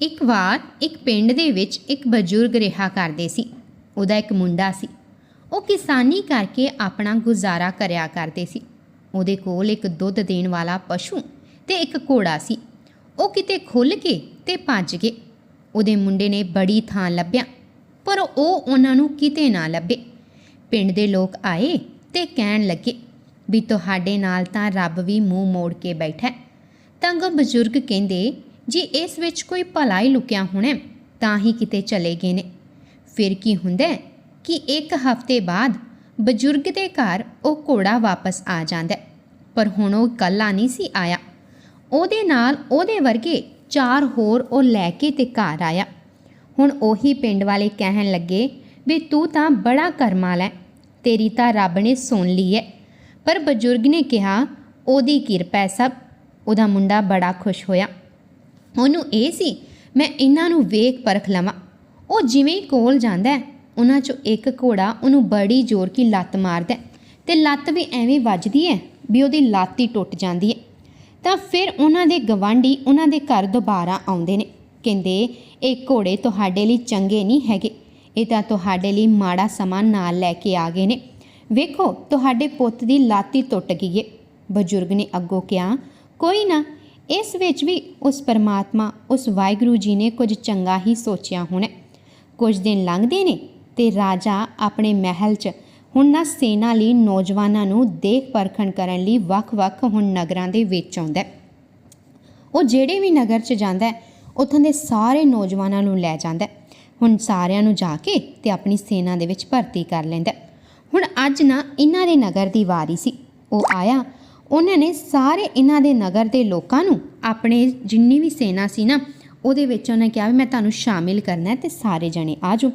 ਇੱਕ ਵਾਰ ਇੱਕ ਪਿੰਡ ਦੇ ਵਿੱਚ ਇੱਕ ਬਜ਼ੁਰਗ ਰਿਹਾ ਕਰਦੇ ਸੀ। ਉਹਦਾ ਇੱਕ ਮੁੰਡਾ ਸੀ। ਉਹ ਕਿਸਾਨੀ ਕਰਕੇ ਆਪਣਾ ਗੁਜ਼ਾਰਾ ਕਰਿਆ ਕਰਦੇ ਸੀ। ਉਹਦੇ ਕੋਲ ਇੱਕ ਦੁੱਧ ਦੇਣ ਵਾਲਾ ਪਸ਼ੂ ਤੇ ਇੱਕ ਘੋੜਾ ਸੀ। ਉਹ ਕਿਤੇ ਖੁੱਲ ਕੇ ਤੇ ਭੱਜ ਗਏ। ਉਹਦੇ ਮੁੰਡੇ ਨੇ ਬੜੀ ਥਾਂ ਲੱਭਿਆ, ਪਰ ਉਹ ਉਹਨਾਂ ਨੂੰ ਕਿਤੇ ਨਾ ਲੱਭੇ। ਪਿੰਡ ਦੇ ਲੋਕ ਆਏ ਤੇ ਕਹਿਣ ਲੱਗੇ ਵੀ ਤੁਹਾਡੇ ਨਾਲ ਤਾਂ ਰੱਬ ਵੀ ਮੂੰਹ ਮੋੜ ਕੇ ਬੈਠਾ ਤੰਗ ਬਜ਼ੁਰਗ ਕਹਿੰਦੇ ਜੇ ਇਸ ਵਿੱਚ ਕੋਈ ਭਲਾ ਹੀ ਲੁਕਿਆ ਹੋਣਾ, ਤਾਂ ਹੀ ਕਿਤੇ ਚਲੇ ਗਏ ਨੇ। ਫਿਰ ਕੀ ਹੁੰਦਾ ਕਿ ਇੱਕ ਹਫ਼ਤੇ ਬਾਅਦ ਬਜ਼ੁਰਗ ਦੇ ਘਰ ਉਹ ਘੋੜਾ ਵਾਪਸ ਆ ਜਾਂਦਾ ਪਰ ਹੁਣ ਉਹ ਇਕੱਲਾ ਨਹੀਂ ਸੀ ਆਇਆ। ਉਹਦੇ ਨਾਲ ਉਹਦੇ ਵਰਗੇ ਚਾਰ ਹੋਰ ਉਹ ਲੈ ਕੇ ਤੇ ਘਰ ਆਇਆ। ਹੁਣ ਉਹੀ ਪਿੰਡ ਵਾਲੇ ਕਹਿਣ ਲੱਗੇ ਵੀ ਤੂੰ ਤਾਂ ਬੜਾ ਕਰਮਾਲ ਹੈ, ਤੇਰੀ ਤਾਂ ਰੱਬ ਨੇ ਸੁਣ ਲਈ ਹੈ। ਪਰ ਬਜ਼ੁਰਗ ਨੇ ਕਿਹਾ, ਉਹਦੀ ਕਿਰਪਾ ਹੈ ਸਭ। ਉਹਦਾ ਮੁੰਡਾ ਬੜਾ ਖੁਸ਼ ਹੋਇਆ। ਉਹਨੂੰ ਇਹ ਸੀ ਮੈਂ ਇਹਨਾਂ ਨੂੰ ਵੇਖ ਪਰਖ ਲਵਾਂ। ਉਹ ਜਿਵੇਂ ਹੀ ਕੋਲ ਜਾਂਦਾ ਹੈ, ਉਹਨਾਂ ਚੋਂ ਇੱਕ ਘੋੜਾ ਉਹਨੂੰ ਬੜੀ ਜ਼ੋਰ ਕੀ ਲੱਤ ਮਾਰਦਾ ਹੈ ਤੇ ਲੱਤ ਵੀ ਐਵੇਂ ਵੱਜਦੀ ਹੈ ਵੀ ਉਹਦੀ ਲੱਤ ਹੀ ਟੁੱਟ ਜਾਂਦੀ ਹੈ। ਤਾਂ ਫਿਰ ਉਹਨਾਂ ਦੇ ਗਵਾਂਢੀ ਉਹਨਾਂ ਦੇ ਘਰ ਦੁਬਾਰਾ ਆਉਂਦੇ ਨੇ ਕਹਿੰਦੇ ਇਹ ਘੋੜੇ ਤੁਹਾਡੇ ਲਈ ਚੰਗੇ ਨਹੀਂ ਹੈਗੇ। ਇਹ ਤਾਂ ਤੁਹਾਡੇ ਲਈ ਮਾੜਾ ਸਮਾਂ ਨਾਲ ਲੈ ਕੇ ਆ ਗਏ ਨੇ। ਵੇਖੋ ਤੁਹਾਡੇ ਪੁੱਤ ਦੀ ਲਾਤੀ ਟੁੱਟ ਗਈ ਏ। ਬਜ਼ੁਰਗ ਨੇ ਅੱਗੋਂ ਕਿਹਾ ਕੋਈ ਨਾ ਇਸ ਵਿੱਚ ਵੀ ਉਸ ਪਰਮਾਤਮਾ, ਉਸ ਵਾਹਿਗੁਰੂ ਜੀ ਨੇ ਕੁਝ ਚੰਗਾ ਹੀ ਸੋਚਿਆ ਹੋਣਾ ਕੁਝ ਦਿਨ ਲੰਘਦੇ ਨੇ ਤੇ ਰਾਜਾ ਆਪਣੇ ਮਹਿਲ 'ਚ ਹੁਣ ਨਾ ਸੈਨਾ ਲਈ ਨੌਜਵਾਨਾਂ ਨੂੰ ਦੇਖ ਪਰਖਣ ਕਰਨ ਲਈ ਵੱਖ-ਵੱਖ ਹੁਣ ਨਗਰਾਂ ਦੇ ਵਿੱਚ ਆਉਂਦਾ ਉਹ ਜਿਹੜੇ ਵੀ ਨਗਰ 'ਚ ਜਾਂਦਾ ਉੱਥੋਂ ਦੇ ਸਾਰੇ ਨੌਜਵਾਨਾਂ ਨੂੰ ਲੈ ਜਾਂਦਾ ਹੁਣ ਸਾਰਿਆਂ ਨੂੰ ਜਾ ਕੇ ਤੇ ਆਪਣੀ ਸੈਨਾ ਦੇ ਵਿੱਚ ਭਰਤੀ ਕਰ ਲੈਂਦਾ ਹੁਣ ਅੱਜ ਨਾ ਇਹਨਾਂ ਦੇ ਨਗਰ ਦੀ ਵਾਰੀ ਸੀ। ਉਹ ਆਇਆ ਉਹਨਾਂ ਨੇ ਸਾਰੇ ਇਹਨਾਂ ਦੇ ਨਗਰ ਦੇ ਲੋਕਾਂ ਨੂੰ ਆਪਣੇ ਜਿੰਨੀ ਵੀ ਸੈਨਾ ਸੀ ਨਾ, ਉਹਦੇ ਵਿੱਚ ਉਹਨਾਂ ਕਿਹਾ ਵੀ ਮੈਂ ਤੁਹਾਨੂੰ ਸ਼ਾਮਿਲ ਕਰਨਾ ਹੈ ਤੇ ਸਾਰੇ ਜਣੇ ਆ ਜਾਓ।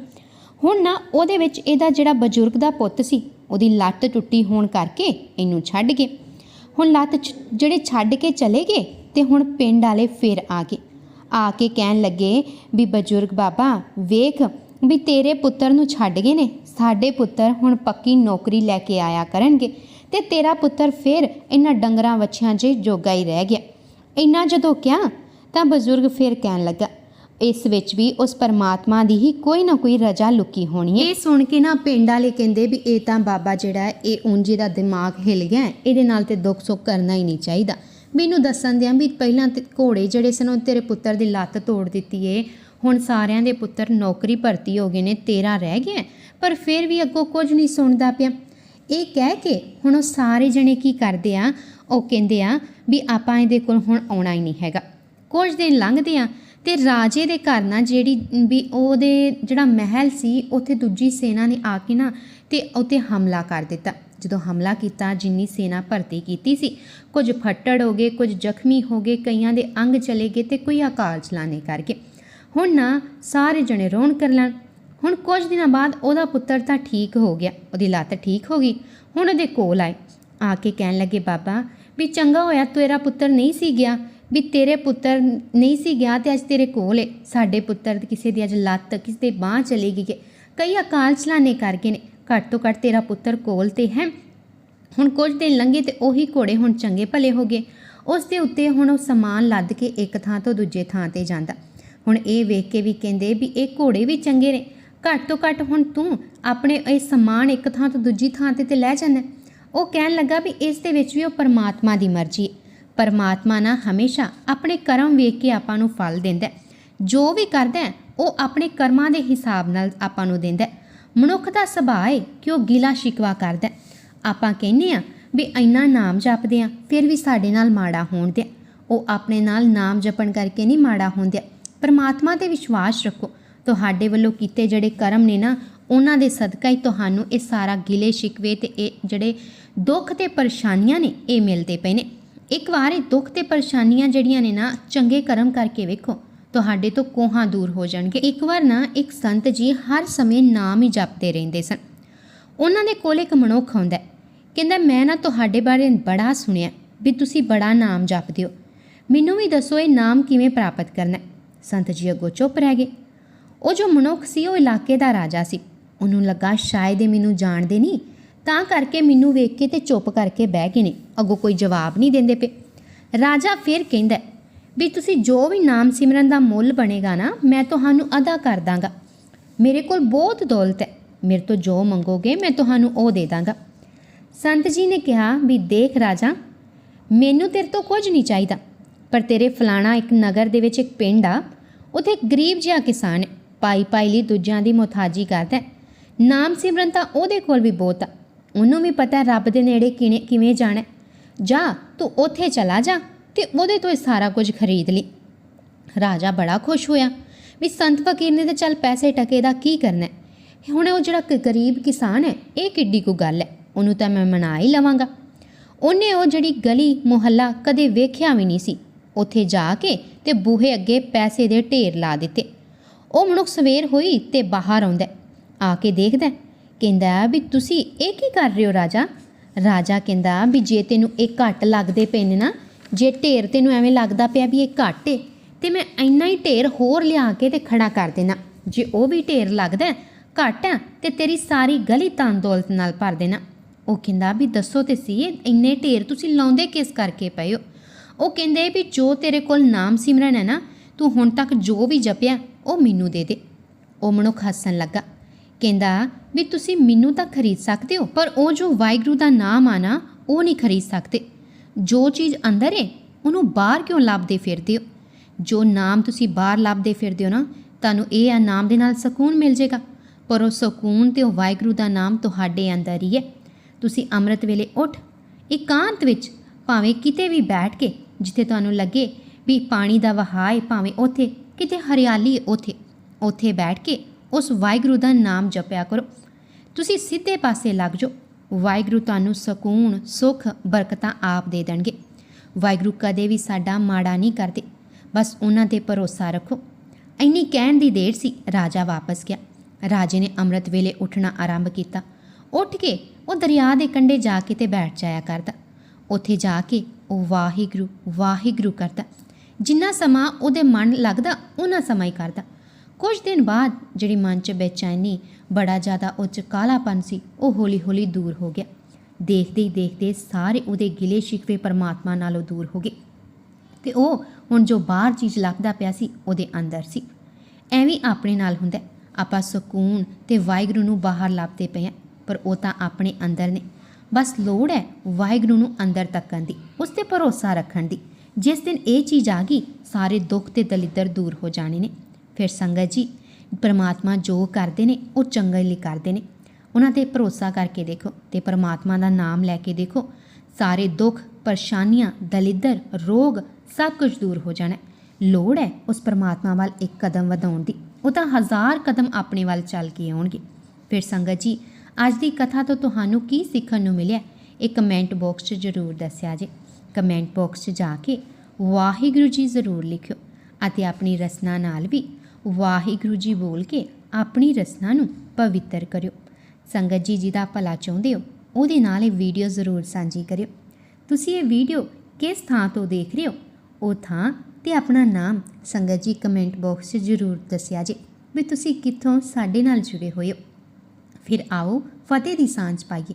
ਹੁਣ ਨਾ ਉਹਦੇ ਵਿੱਚ ਇਹਦਾ ਜਿਹੜਾ ਬਜ਼ੁਰਗ ਦਾ ਪੁੱਤ ਸੀ, ਉਹਦੀ ਲੱਤ ਟੁੱਟੀ ਹੋਣ ਕਰਕੇ ਇਹਨੂੰ ਛੱਡ ਗਏ। ਹੁਣ ਲੱਤ ਛ- ਜਿਹੜੇ ਛੱਡ ਕੇ ਚਲੇ ਗਏ ਤੇ ਹੁਣ ਪਿੰਡ ਵਾਲੇ ਫਿਰ ਆ ਗਏ। ਆ ਕੇ ਕਹਿਣ ਲੱਗੇ ਵੀ ਬਜ਼ੁਰਗ ਬਾਬਾ, ਵੇਖ ਵੀ ਤੇਰੇ ਪੁੱਤਰ ਨੂੰ ਛੱਡ ਗਏ ਨੇ, ਸਾਡੇ ਪੁੱਤਰ ਹੁਣ ਪੱਕੀ ਨੌਕਰੀ ਲੈ ਕੇ ਆਇਆ ਕਰਨਗੇ। ਤੇ ਤੇਰਾ ਪੁੱਤਰ ਫਿਰ ਇਹਨਾਂ ਡੰਗਰਾਂ ਵੱਛਿਆਂ 'ਚ ਜੋਗਾ ਹੀ ਰਹਿ ਗਿਆ। ਇੰਨਾ ਜਦੋਂ ਕਿਹਾ, ਤਾਂ ਬਜ਼ੁਰਗ ਫਿਰ ਕਹਿਣ ਲੱਗਾ, ਇਸ ਵਿੱਚ ਵੀ ਉਸ ਪਰਮਾਤਮਾ ਦੀ ਹੀ ਕੋਈ ਨਾ ਕੋਈ ਰਜਾ ਲੁਕੀ ਹੋਣੀ ਹੈ। ਇਹ ਸੁਣ ਕੇ ਨਾ ਪਿੰਡ ਵਾਲੇ ਕਹਿੰਦੇ ਵੀ ਇਹ ਤਾਂ ਬਾਬਾ ਜਿਹੜਾ ਇਹ ਉਂਝੀ ਦਾ ਦਿਮਾਗ ਹਿਲ ਗਿਆ ਇਹਦੇ ਨਾਲ ਤੇ ਦੁੱਖ ਸੁੱਖ ਕਰਨਾ ਹੀ ਨਹੀਂ ਚਾਹੀਦਾ। ਮੈਨੂੰ ਦੱਸਣ ਦਿਆਂ ਵੀ ਪਹਿਲਾਂ ਤੇ ਘੋੜੇ ਜਿਹੜੇ ਸਨ, ਉਹ ਤੇਰੇ ਪੁੱਤਰ ਦੀ ਲੱਤ ਤੋੜ ਦਿੱਤੀ ਏ। ਹੁਣ ਸਾਰਿਆਂ ਦੇ ਪੁੱਤਰ ਨੌਕਰੀ ਭਰਤੀ ਹੋ ਗਏ ਨੇ, ਤੇਰਾ ਰਹਿ ਗਿਆ ਪਰ ਫਿਰ ਵੀ ਅੱਗੋਂ ਕੁਝ ਨਹੀਂ ਸੁਣਦਾ ਪਿਆ। ਇਹ ਕਹਿ ਕੇ ਹੁਣ ਉਹ ਸਾਰੇ ਜਣੇ ਕੀ ਕਰਦੇ ਆ, ਉਹ ਕਹਿੰਦੇ ਆ ਵੀ ਆਪਾਂ ਇਹਦੇ ਕੋਲ ਹੁਣ ਆਉਣਾ ਹੀ ਨਹੀਂ ਹੈਗਾ। ਕੁਝ ਦਿਨ ਲੰਘਦੇ ਆ ਤੇ ਰਾਜੇ ਦੇ ਘਰ ਨਾ ਜਿਹੜੀ ਵੀ ਉਹਦੇ ਜਿਹੜਾ ਮਹਿਲ ਸੀ, ਉੱਥੇ ਦੂਜੀ ਸੈਨਾ ਨੇ ਆ ਕੇ ਨਾ ਤੇ ਉੱਤੇ ਹਮਲਾ ਕਰ ਦਿੱਤਾ। ਜਦੋਂ ਹਮਲਾ ਕੀਤਾ, ਜਿੰਨੀ ਸੈਨਾ ਭਰਤੀ ਕੀਤੀ ਸੀ, ਕੁਝ ਫੱਟੜ ਹੋ ਗਏ, ਕੁਝ ਜ਼ਖਮੀ ਹੋ ਗਏ, ਕਈਆਂ ਦੇ ਅੰਗ ਚਲੇ ਗਏ ਤੇ ਕੋਈ ਅਕਾਲ ਚਲਾਣੇ ਕਰ ਗਏ। ਹੁਣ ਨਾ ਸਾਰੇ ਜਣੇ ਰੋਣ ਕਰ ਲੈਣ ਹੁਣ ਕੁਝ ਦਿਨਾਂ ਬਾਅਦ ਉਹਦਾ ਪੁੱਤਰ ਤਾਂ ਠੀਕ ਹੋ ਗਿਆ, ਉਹਦੀ ਲੱਤ ਠੀਕ ਹੋ ਗਈ, ਹੁਣ ਉਹਦੇ ਕੋਲ ਆਏ। ਆ ਕੇ ਕਹਿਣ ਲੱਗੇ, ਬਾਬਾ, ਵੀ ਚੰਗਾ ਹੋਇਆ ਤੇਰਾ ਪੁੱਤਰ ਨਹੀਂ ਸੀ ਗਿਆ, ਵੀ ਤੇਰੇ ਪੁੱਤਰ ਨਹੀਂ ਸੀ ਗਿਆ ਤੇ ਅੱਜ ਤੇਰੇ ਕੋਲ ਏ। ਸਾਡੇ ਪੁੱਤਰ ਕਿਸੇ ਦੀ ਅੱਜ ਲੱਤ ਕਿਸੇ ਦੀ ਬਾਹ ਚਲੀ ਗਈ ਏ। ਕਈ ਅਕਾਲ ਚਲਾਣੇ ਕਰ ਗਏ ਨੇ, ਘੱਟ ਤੋਂ ਘੱਟ ਤੇਰਾ ਪੁੱਤਰ ਕੋਲ ਤੇ ਹੈ। ਹੁਣ ਕੁਝ ਦਿਨ ਲੰਘੇ ਤੇ ਉਹੀ ਘੋੜੇ ਹੁਣ ਚੰਗੇ ਭਲੇ ਹੋ ਗਏ। ਉਸ ਦੇ ਉੱਤੇ ਹੁਣ ਉਹ ਸਮਾਨ ਲੱਦ ਕੇ ਇੱਕ ਥਾਂ ਤੋਂ ਦੂਜੇ ਥਾਂ ਤੇ ਜਾਂਦਾ। ਹੁਣ ਇਹ ਵੇਖ ਕੇ ਵੀ ਕਹਿੰਦੇ ਵੀ ਇਹ ਘੋੜੇ ਵੀ ਚੰਗੇ ਨੇ। ਘੱਟ ਤੋਂ ਘੱਟ ਹੁਣ ਤੂੰ ਆਪਣੇ ਇਹ ਸਮਾਨ ਇੱਕ ਥਾਂ ਤੋਂ ਦੂਜੀ ਥਾਂ ਤੇ ਤੇ ਲੈ ਜਾਂਦਾ ਉਹ ਕਹਿਣ ਲੱਗਾ ਵੀ ਇਸ ਦੇ ਵਿੱਚ ਵੀ ਉਹ ਪਰਮਾਤਮਾ ਦੀ ਮਰਜ਼ੀ ਹੈ। ਪਰਮਾਤਮਾ ਨਾ ਹਮੇਸ਼ਾ ਆਪਣੇ ਕਰਮ ਵੇਖ ਕੇ ਆਪਾਂ ਨੂੰ ਫਲ ਦਿੰਦਾ ਜੋ ਵੀ ਕਰਦਾ ਉਹ ਆਪਣੇ ਕਰਮਾਂ ਦੇ ਹਿਸਾਬ ਨਾਲ ਆਪਾਂ ਨੂੰ ਦਿੰਦਾ ਮਨੁੱਖ ਦਾ ਸੁਭਾਅ ਹੈ ਕਿ ਉਹ ਗਿਲਾ ਸ਼ਿਕਵਾ ਕਰਦਾ ਆਪਾਂ ਕਹਿੰਦੇ ਆ ਵੀ ਇੰਨਾ ਨਾਮ ਜਪਦੇ ਆ ਫਿਰ ਵੀ ਸਾਡੇ ਨਾਲ ਮਾੜਾ ਹੋਣ ਦਿਆ। ਉਹ ਆਪਣੇ ਨਾਲ ਨਾਮ ਜਪਣ ਕਰਕੇ ਨਹੀਂ ਮਾੜਾ ਹੁੰਦਿਆ ਪਰਮਾਤਮਾ ਤੇ ਵਿਸ਼ਵਾਸ ਰੱਖੋ। ਤੁਹਾਡੇ ਵੱਲੋਂ ਕੀਤੇ ਜਿਹੜੇ ਕਰਮ ਨੇ ਨਾ, ਉਹਨਾਂ ਦੇ ਸਦਕਾ ਹੀ ਤੁਹਾਨੂੰ ਇਹ ਸਾਰਾ ਗਿਲੇ ਸ਼ਿਕਵੇ ਤੇ ਇਹ ਜਿਹੜੇ ਦੁੱਖ ਤੇ ਪਰੇਸ਼ਾਨੀਆਂ ਨੇ, ਇਹ ਮਿਲਦੇ ਪਏ ਨੇ। ਇੱਕ ਵਾਰ ਇਹ ਦੁੱਖ ਤੇ ਪਰੇਸ਼ਾਨੀਆਂ ਜਿਹੜੀਆਂ ਨੇ ਨਾ, ਚੰਗੇ ਕਰਮ ਕਰਕੇ ਵੇਖੋ, ਤੁਹਾਡੇ ਤੋਂ ਕੋਹਾਂ ਦੂਰ ਹੋ ਜਾਣਗੇ। ਇੱਕ ਵਾਰ ਨਾ, ਇੱਕ ਸੰਤ ਜੀ ਹਰ ਸਮੇਂ ਨਾਮ ਹੀ ਜਪਦੇ ਰਹਿੰਦੇ ਸਨ। ਉਹਨਾਂ ਦੇ ਕੋਲ ਇੱਕ ਮਨੁੱਖ ਆਉਂਦਾ ਕਹਿੰਦਾ, ਮੈਂ ਨਾ ਤੁਹਾਡੇ ਬਾਰੇ ਬੜਾ ਸੁਣਿਆ ਵੀ ਤੁਸੀਂ ਬੜਾ ਨਾਮ ਜਪਦੇ ਹੋ। ਮੈਨੂੰ ਵੀ ਦੱਸੋ ਇਹ ਨਾਮ ਕਿਵੇਂ ਪ੍ਰਾਪਤ ਕਰਨਾ ਸੰਤ ਜੀ ਅੱਗੋਂ ਚੁੱਪ ਰਹਿ ਗਏ। ਉਹ ਜੋ ਮਨੁੱਖ ਸੀ, ਉਹ ਇਲਾਕੇ ਦਾ ਰਾਜਾ ਸੀ। ਉਹਨੂੰ ਲੱਗਾ, ਸ਼ਾਇਦ ਇਹ ਮੈਨੂੰ ਜਾਣਦੇ ਨਹੀਂ। ਤਾਂ ਕਰਕੇ ਮੈਨੂੰ ਵੇਖ ਕੇ ਤੇ ਚੁੱਪ ਕਰਕੇ ਬਹਿ ਗਏ ਨੇ। ਅੱਗੋਂ ਕੋਈ ਜਵਾਬ ਨਹੀਂ ਦਿੰਦੇ ਪਏ। ਰਾਜਾ ਫਿਰ ਕਹਿੰਦਾ, ਵੀ ਤੁਸੀਂ ਜੋ ਵੀ ਨਾਮ ਸਿਮਰਨ ਦਾ ਮੁੱਲ ਬਣੇਗਾ ਨਾ, ਮੈਂ ਤੁਹਾਨੂੰ ਅਦਾ ਕਰ ਦਾਂਗਾ। ਮੇਰੇ ਕੋਲ ਬਹੁਤ ਦੌਲਤ ਹੈ। ਮੇਰੇ ਤੋਂ ਜੋ ਮੰਗੋਗੇ, ਮੈਂ ਤੁਹਾਨੂੰ ਉਹ ਦੇ ਦਾਂਗਾ। ਸੰਤ ਜੀ ਨੇ ਕਿਹਾ, ਵੀ ਦੇਖ ਰਾਜਾ, ਮੈਨੂੰ ਤੇਰੇ ਤੋਂ ਕੁਝ ਨਹੀਂ ਚਾਹੀਦਾ। ਪਰ ਤੇਰੇ ਫਲਾਣਾ ਇੱਕ ਨਗਰ ਦੇ ਵਿੱਚ ਇੱਕ ਪਿੰਡ ਆ, ਉੱਥੇ ਗਰੀਬ ਜਿਹਾ ਕਿਸਾਨ ਹੈ। ਪਾਈ ਪਾਈ ਲਈ ਦੂਜਿਆਂ ਦੀ ਮੁਹਤਾਜੀ ਕਰਦਾ ਨਾਮ ਸਿਮਰਨ ਤਾਂ ਉਹਦੇ ਕੋਲ ਵੀ ਬਹੁਤ ਆ। ਉਹਨੂੰ ਵੀ ਪਤਾ ਰੱਬ ਦੇ ਨੇੜੇ ਕਿਵੇਂ ਕਿਵੇਂ ਜਾਣਾ ਜਾ, ਤੂੰ ਉੱਥੇ ਚਲਾ ਜਾ ਤੇ ਉਹਦੇ ਤੋਂ ਇਹ ਸਾਰਾ ਕੁਝ ਖਰੀਦ ਲਈ। ਰਾਜਾ ਬੜਾ ਖੁਸ਼ ਹੋਇਆ ਵੀ ਸੰਤ ਫਕੀਰ ਨੇ ਤਾਂ ਚੱਲ ਪੈਸੇ ਟਕੇ ਦਾ ਕੀ ਕਰਨਾ ਹੁਣ ਉਹ ਜਿਹੜਾ ਗਰੀਬ ਕਿਸਾਨ ਹੈ, ਇਹ ਕਿੱਡੀ ਕੋ ਗੱਲ ਹੈ। ਉਹਨੂੰ ਤਾਂ ਮੈਂ ਮਨਾ ਹੀ ਲਵਾਂਗਾ। ਉਹਨੇ ਉਹ ਜਿਹੜੀ ਗਲੀ, ਮੁਹੱਲਾ ਕਦੇ ਵੇਖਿਆ ਵੀ ਨਹੀਂ ਸੀ। ਉੱਥੇ ਜਾ ਕੇ ਤੇ ਬੂਹੇ ਅੱਗੇ ਪੈਸੇ ਦੇ ਢੇਰ ਲਾ ਦਿੱਤੇ। ਉਹ ਮਨੁੱਖ ਸਵੇਰ ਹੋਈ ਤੇ ਬਾਹਰ ਆਉਂਦਾ ਆ ਕੇ ਦੇਖਦਾ ਕਹਿੰਦਾ ਵੀ ਤੁਸੀਂ ਇਹ ਕੀ ਕਰ ਰਹੇ ਹੋ ਰਾਜਾ? ਰਾਜਾ ਕਹਿੰਦਾ ਵੀ ਜੇ ਤੈਨੂੰ ਇਹ ਘੱਟ ਲੱਗਦੇ ਪਏ ਨੇ ਨਾ, ਜੇ ਢੇਰ ਤੈਨੂੰ ਐਵੇਂ ਲੱਗਦਾ ਪਿਆ ਵੀ ਇਹ ਘੱਟ ਏ, ਤੇ ਮੈਂ ਇੰਨਾ ਹੀ ਢੇਰ ਹੋਰ ਲਿਆ ਕੇ ਤੇ ਖੜਾ ਕਰ ਦੇਣਾ। ਜੇ ਉਹ ਵੀ ਢੇਰ ਲੱਗਦਾ ਘੱਟ ਆ ਤੇ ਤੇਰੀ ਸਾਰੀ ਗਲੀ ਤਾਂ ਦੌਲਤ ਨਾਲ ਭਰ ਦੇਣਾ। ਉਹ ਕਹਿੰਦਾ ਵੀ ਦੱਸੋ ਤੇ ਸੀ ਇੰਨੇ ਢੇਰ ਤੁਸੀਂ ਲਾਉਂਦੇ ਕਿਸ ਕਰਕੇ ਪਏ ਹੋ? ਉਹ ਕਹਿੰਦੇ ਵੀ ਜੋ ਤੇਰੇ ਕੋਲ ਨਾਮ ਸਿਮਰਨ ਹੈ ਨਾ, ਤੂੰ ਹੁਣ ਤੱਕ ਜੋ ਵੀ ਜਪਿਆ ਉਹ ਮੈਨੂੰ ਦੇ ਦੇ। ਉਹ ਮਨੁੱਖ ਹੱਸਣ ਲੱਗਾ। ਕਹਿੰਦਾ, ਵੀ ਤੁਸੀਂ ਮੈਨੂੰ ਤਾਂ ਖਰੀਦ ਸਕਦੇ ਹੋ, ਪਰ ਉਹ ਜੋ ਵਾਹਿਗੁਰੂ ਦਾ ਨਾਮ ਆ ਨਾ, ਉਹ ਨਹੀਂ ਖਰੀਦ ਸਕਦੇ। ਜੋ ਚੀਜ਼ ਅੰਦਰ ਹੈ ਉਹਨੂੰ ਬਾਹਰ ਕਿਉਂ ਲੱਭਦੇ ਫਿਰਦੇ ਹੋ? ਜੋ ਨਾਮ ਤੁਸੀਂ ਬਾਹਰ ਲੱਭਦੇ ਫਿਰਦੇ ਹੋ ਨਾ, ਤੁਹਾਨੂੰ ਇਹ ਆ ਨਾਮ ਦੇ ਨਾਲ ਸਕੂਨ ਮਿਲ ਜਾਏਗਾ। ਪਰ ਉਹ ਸਕੂਨ ਤੇ ਉਹ ਵਾਹਿਗੁਰੂ ਦਾ ਨਾਮ ਤੁਹਾਡੇ ਅੰਦਰ ਹੀ ਹੈ ਤੁਸੀਂ ਅੰਮ੍ਰਿਤ ਵੇਲੇ ਉੱਠ, ਇਕਾਂਤ ਵਿੱਚ ਭਾਵੇਂ ਕਿਤੇ ਵੀ ਬੈਠ ਕੇ, ਜਿੱਥੇ ਤੁਹਾਨੂੰ ਲੱਗੇ ਵੀ ਪਾਣੀ ਦਾ ਵਹਾਅ ਹੈ ਭਾਵੇਂ ਉੱਥੇ ਕਿਤੇ ਹਰਿਆਲੀ ਹੈ ਉੱਥੇ ਉੱਥੇ ਬੈਠ ਕੇ ਉਸ ਵਾਹਿਗੁਰੂ ਦਾ ਨਾਮ ਜਪਿਆ ਕਰੋ। ਤੁਸੀਂ ਸਿੱਧੇ ਪਾਸੇ ਲੱਗ ਜਾਓ। ਵਾਹਿਗੁਰੂ ਤੁਹਾਨੂੰ ਸਕੂਨ, ਸੁਖ, ਬਰਕਤਾਂ ਆਪ ਦੇ ਦੇਣਗੇ। ਵਾਹਿਗੁਰੂ ਕਦੇ ਵੀ ਸਾਡਾ ਮਾੜਾ ਨਹੀਂ ਕਰਦੇ। ਬਸ ਉਹਨਾਂ ਤੇ ਭਰੋਸਾ ਰੱਖੋ। ਇੰਨੀ ਕਹਿਣ ਦੀ ਦੇਰ ਸੀ, ਰਾਜਾ ਵਾਪਸ ਗਿਆ। ਰਾਜੇ ਨੇ ਅੰਮ੍ਰਿਤ ਵੇਲੇ ਉੱਠਣਾ ਆਰੰਭ ਕੀਤਾ। ਉੱਠ ਕੇ ਉਹ ਦਰਿਆ ਦੇ ਕੰਢੇ ਜਾ ਕੇ ਤੇ ਬੈਠ ਜਾਇਆ ਕਰਦਾ। ਉੱਥੇ ਜਾ ਕੇ ਉਹ ਵਾਹਿਗੁਰੂ ਵਾਹਿਗੁਰੂ ਕਰਦਾ। ਜਿੰਨਾ ਸਮਾਂ ਉਹਦੇ ਮਨ ਲੱਗਦਾ ਉਹਨਾਂ ਸਮਾਂ ਹੀ ਕਰਦਾ। ਕੁਝ ਦਿਨ ਬਾਅਦ ਜਿਹੜੀ ਮਨ 'ਚ ਬੇਚੈਨੀ ਬੜਾ ਜ਼ਿਆਦਾ ਉਹ 'ਚ ਕਾਲਾਪਨ ਸੀ, ਉਹ ਹੌਲੀ-ਹੌਲੀ ਦੂਰ ਹੋ ਗਿਆ। ਦੇਖਦੇ ਹੀ ਦੇਖਦੇ ਸਾਰੇ ਉਹਦੇ ਗਿਲੇ ਸ਼ਿਕਵੇ ਪਰਮਾਤਮਾ ਨਾਲੋਂ ਦੂਰ ਹੋ ਗਏ। ਤੇ ਉਹ ਹੁਣ ਜੋ ਬਾਹਰ ਚੀਜ਼ ਲੱਭਦਾ ਪਿਆ ਸੀ, ਉਹਦੇ ਅੰਦਰ ਸੀ। ਐਵੇਂ ਆਪਣੇ ਨਾਲ ਹੁੰਦਾ। ਆਪਾਂ ਸਕੂਨ ਤੇ ਵਾਹਿਗੁਰੂ ਨੂੰ ਬਾਹਰ ਲੱਭਦੇ ਪਏ ਹਾਂ, ਪਰ ਉਹ ਤਾਂ ਆਪਣੇ ਅੰਦਰ ਨੇ। ਬਸ ਲੋੜ ਹੈ ਵਾਹਿਗੁਰੂ ਨੂੰ ਅੰਦਰ ਤੱਕਣ ਦੀ, ਉਸ ਤੇ ਭਰੋਸਾ ਰੱਖਣ ਦੀ। ਜਿਸ ਦਿਨ ਇਹ ਚੀਜ਼ ਆ ਗਈ, ਸਾਰੇ ਦੁੱਖ ਤੇ ਦਲਿੱਦਰ ਦੂਰ ਹੋ ਜਾਣੇ ਨੇ। ਫਿਰ ਸੰਗਤ ਜੀ, ਪਰਮਾਤਮਾ ਜੋ ਕਰਦੇ ਨੇ, ਉਹ ਚੰਗੇ ਲਈ ਕਰਦੇ ਨੇ। ਉਹਨਾਂ ਤੇ ਭਰੋਸਾ ਕਰਕੇ ਦੇਖੋ ਤੇ ਪਰਮਾਤਮਾ ਦਾ ਨਾਮ ਲੈ ਕੇ ਦੇਖੋ। ਸਾਰੇ ਦੁੱਖ, ਪਰੇਸ਼ਾਨੀਆਂ, ਦਲਿੱਦਰ, ਰੋਗ ਸਭ ਕੁਝ ਦੂਰ ਹੋ ਜਾਣਾ। ਲੋੜ ਹੈ ਉਸ ਪਰਮਾਤਮਾ ਵੱਲ ਇੱਕ ਕਦਮ ਵਧਾਉਣ ਦੀ। ਉਹ ਤਾਂ ਹਜ਼ਾਰ ਕਦਮ ਆਪਣੇ ਵੱਲ ਚੱਲ ਕੇ ਆਉਣਗੇ। ਫਿਰ ਸੰਗਤ ਜੀ, ਅੱਜ ਦੀ ਕਥਾ ਤੋਂ ਤੁਹਾਨੂੰ ਕੀ ਸਿੱਖਣ ਨੂੰ ਮਿਲਿਆ? ਇਹ ਕਮੈਂਟ ਬਾਕਸ 'ਚ ਜ਼ਰੂਰ ਦੱਸਿਆ ਜੇ। ਕਮੈਂਟ ਬਾਕਸ 'ਚ ਜਾ ਕੇ ਵਾਹਿਗੁਰੂ ਜੀ ਜ਼ਰੂਰ ਲਿਖਿਓ ਅਤੇ ਆਪਣੀ ਰਸਨਾ ਨਾਲ ਵੀ ਵਾਹਿਗੁਰੂ ਜੀ ਬੋਲ ਕੇ ਆਪਣੀ ਰਸਨਾ ਨੂੰ ਪਵਿੱਤਰ ਕਰਿਓ। ਸੰਗਤ ਜੀ ਜਿਹਦਾ ਭਲਾ ਚਾਹੁੰਦੇ ਹੋ, ਉਹਦੇ ਨਾਲ ਇਹ ਵੀਡੀਓ ਜ਼ਰੂਰ ਸਾਂਝੀ ਕਰਿਓ। ਤੁਸੀਂ ਇਹ ਵੀਡੀਓ ਕਿਸ ਥਾਂ ਤੋਂ ਦੇਖ ਰਹੇ ਹੋ? ਉਹ ਥਾਂ ਤੇ ਆਪਣਾ ਨਾਮ ਸੰਗਤ ਜੀ ਕਮੈਂਟ ਬਾਕਸ 'ਚ ਜ਼ਰੂਰ ਦੱਸਿਆ ਜੇ ਵੀ ਤੁਸੀਂ ਕਿੱਥੋਂ ਸਾਡੇ ਨਾਲ ਜੁੜੇ ਹੋਏ ਹੋ। ਫਿਰ ਆਓ ਫਤਿਹ ਦੀ ਸਾਂਝ ਪਾਈਏ।